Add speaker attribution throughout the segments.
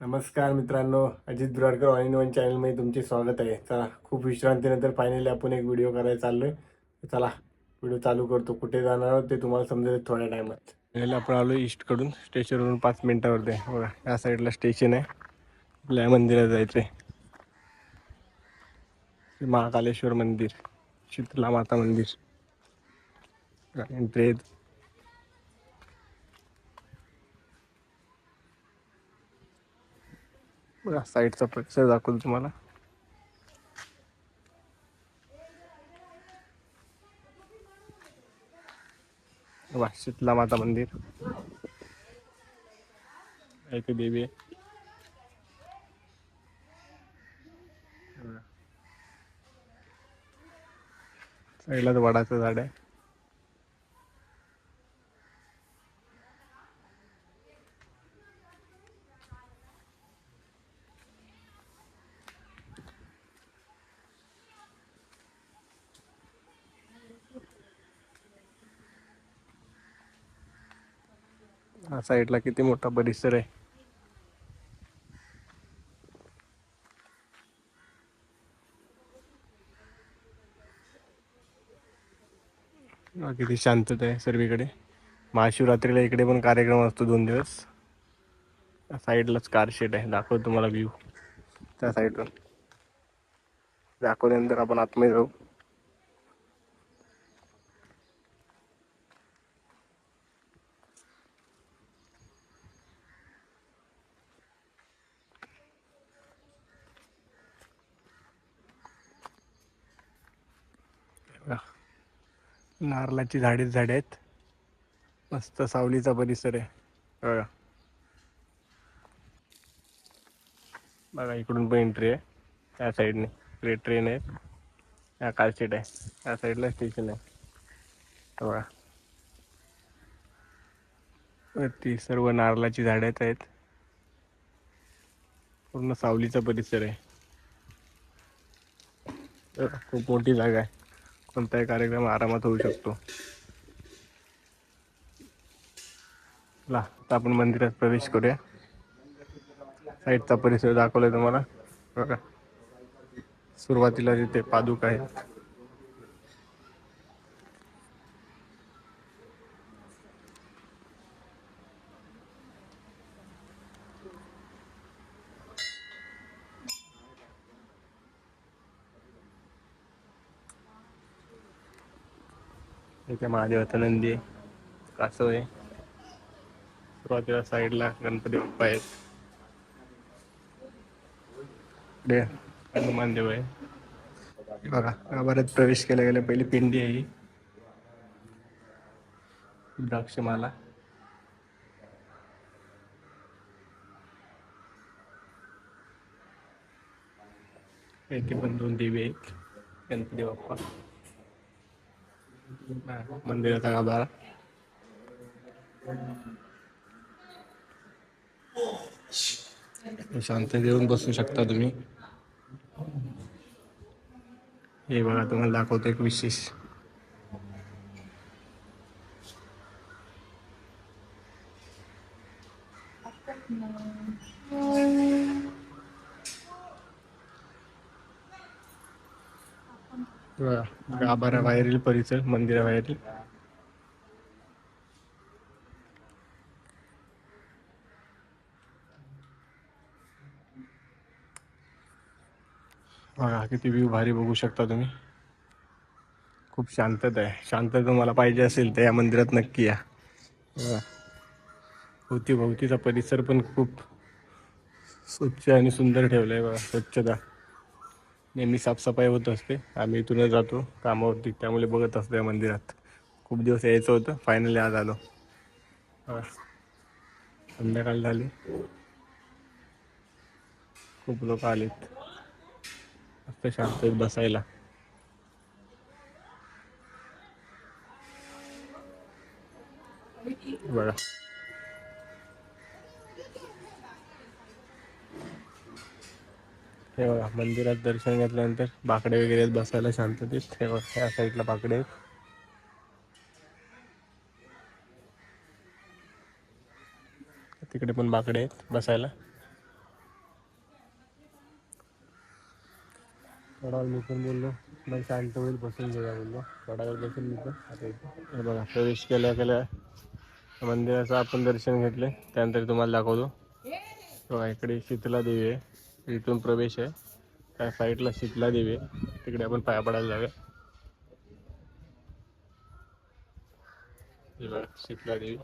Speaker 1: नमस्कार मित्रांनो Ajit Buradkar all in one चॅनलमध्ये तुमचे स्वागत आहे. चला खूप विश्रांतीनंतर फायनली आपण एक व्हिडिओ करायला आहे चला व्हिडिओ चालू करतो. कुठे जाणार आहोत ते तुम्हाला समजेल थोड्या टायमात पहिला आपण आलो ईस्टकडून स्टेशनवरून पाच मिनिटावरती. आहे बघा या साईडला स्टेशन आहे. आपल्या मंदिरात जायचं आहे महाकालेश्वर मंदिर शीतला माता मंदिर. एंट्री बघा साईडचा परिसर दाखवतो तुम्हाला. वा शीतला माता मंदिर. एक देवी. आहे. साईडलाच वडाचं झाड आहे. हा साईडला किती मोठा परिसर आहे. किती शांतता आहे सर्वीकडे. महाशिवरात्रीला इकडे पण कार्यक्रम असतो दोन दिवस. साईडलाच कार शेड आहे. दाखवतो तुम्हाला व्ह्यू त्या साईडवर. दाखवल्यानंतर आपण आतमध्ये जाऊ. नारळाची झाडेच झाडे आहेत. मस्त सावलीचा परिसर आहे. बघा. बघा इकडून पण एंट्री आहे. त्या साईडने इकडे ट्रेन आहे. या कार सीट आहे. त्या साईडला स्टेशन आहे. बघा. वरती सर्व नारळाची झाडेच आहेत. पूर्ण सावलीचा परिसर आहे. खूप मोठी जागा आहे. कोणताही कार्यक्रम आरामात होऊ शकतो. ला आता आपण मंदिरात प्रवेश करूया. साईडचा परिसर दाखवलाय तुम्हाला. बघा. सुरुवातीला तिथे पादुका आहेत इथे महादेवाचा नंदी आहे कासव आहे सुरुवातीला साईडला गणपती बाप्पा आहेत इकडे हनुमान देव आहे हे बघा गाभाऱ्यात प्रवेश केल्या गेल्या पहिली पिंडी आहे ही द्राक्षमाला इथे पण दोन देवी आहेत गणपती बाप्पा हा, मंदिराचा गाभारा शांत देऊन बसू शकता तुम्ही हे बघा तुम्हाला दाखवतो एक विशेष बघा, गाभाऱ्याबाहेरील परिसर मंदिराबाहेरील बघा किती व्ह्यू भारी बघू शकता तुम्ही. खूप शांतता आहे. शांतता तुम्हाला पाहिजे असेल तर या मंदिरात नक्की या. भोवतीभोवतीचा परिसर पण खूप स्वच्छ आणि सुंदर ठेवला आहे बघा स्वच्छता. नेहमी साफसफाई होत असते. आम्ही इथूनच जातो. कामावरती. त्यामुळे बघत असतो या मंदिरात. खूप दिवस यायचं होतं. फायनली आज आलो. बघा. संध्याकाळ झाली. खूप लोक आलेत. मस्त शांत आहेत बसायला. बघा. हे बघा मंदिरात दर्शन घेतल्यानंतर बाकडे वगैरे आहेत बसायला शांततेत हे बघ ह्या साईडला बाकडे आहेत. तिकडे पण बाकडे आहेत बसायला. थोडा वेळ मी पण बोललो. मग शांत होईल बसून जेव्हा बोललो. थोडा वेळ बसून मी पण. हे बघा प्रवेश केल्या केल्या मंदिराचं आपण दर्शन घेतले त्यानंतर तुम्हाला दाखवतो. बघा इकडे शीतला देवी आहे. इथून प्रवेश आहे. त्या साईडला शीतला देवी. आहे तिकडे आपण पाया पडायला जाऊया. हे शीतला देवी.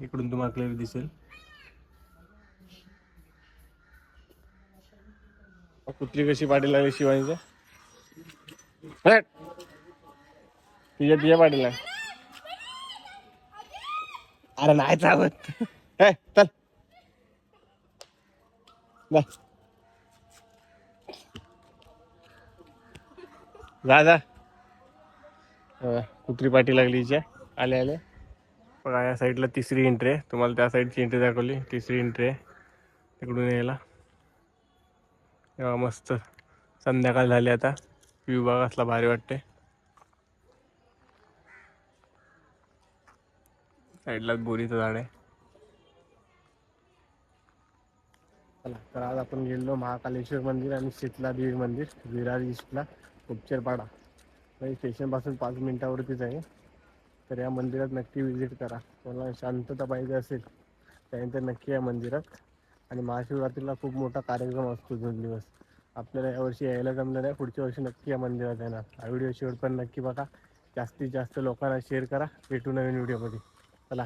Speaker 1: इकडून तुम्हाला क्लिअर दिसेल. कुत्री कशी पाठी लागली शिवानीच्या? तिच्या तिच्या पाठी लाग अरे नाही चावत. हे, चल. जा. जा कुत्री पाठी लागली हिच्या. आले आले. बघा या साईडला तिसरी एंट्री आहे. तुम्हाला त्या साईडची एंट्री दाखवली. तिसरी एंट्री आहे. तिकडून यायला. तेव्हा मस्त संध्याकाळ झाली आता. व्ह्यू बघा असला भारी वाटते साईडलाच बोरीचं झाड आहे. चला तर आज आपण गेलो महाकालेश्वर मंदिर आणि शीतला देवी मंदिर विरार इस्टला उपचरपाडा. म्हणजे स्टेशनपासून पाच मिनिटावरतीच आहे. तर या मंदिरात नक्की व्हिजिट करा. कोणाला शांतता पाहिजे असेल त्यानंतर नक्की या मंदिरात आणि महाशिवरात्रीला खूप मोठा कार्यक्रम असतो दोन दिवस. आपल्याला यावर्षी यायला जमलं नाही. पुढच्या वर्षी नक्की या मंदिरात येणार. हा व्हिडिओ शेवट पण नक्की बघा. जास्तीत जास्त लोकांना शेअर करा. भेटू नवीन व्हिडिओमध्ये चला.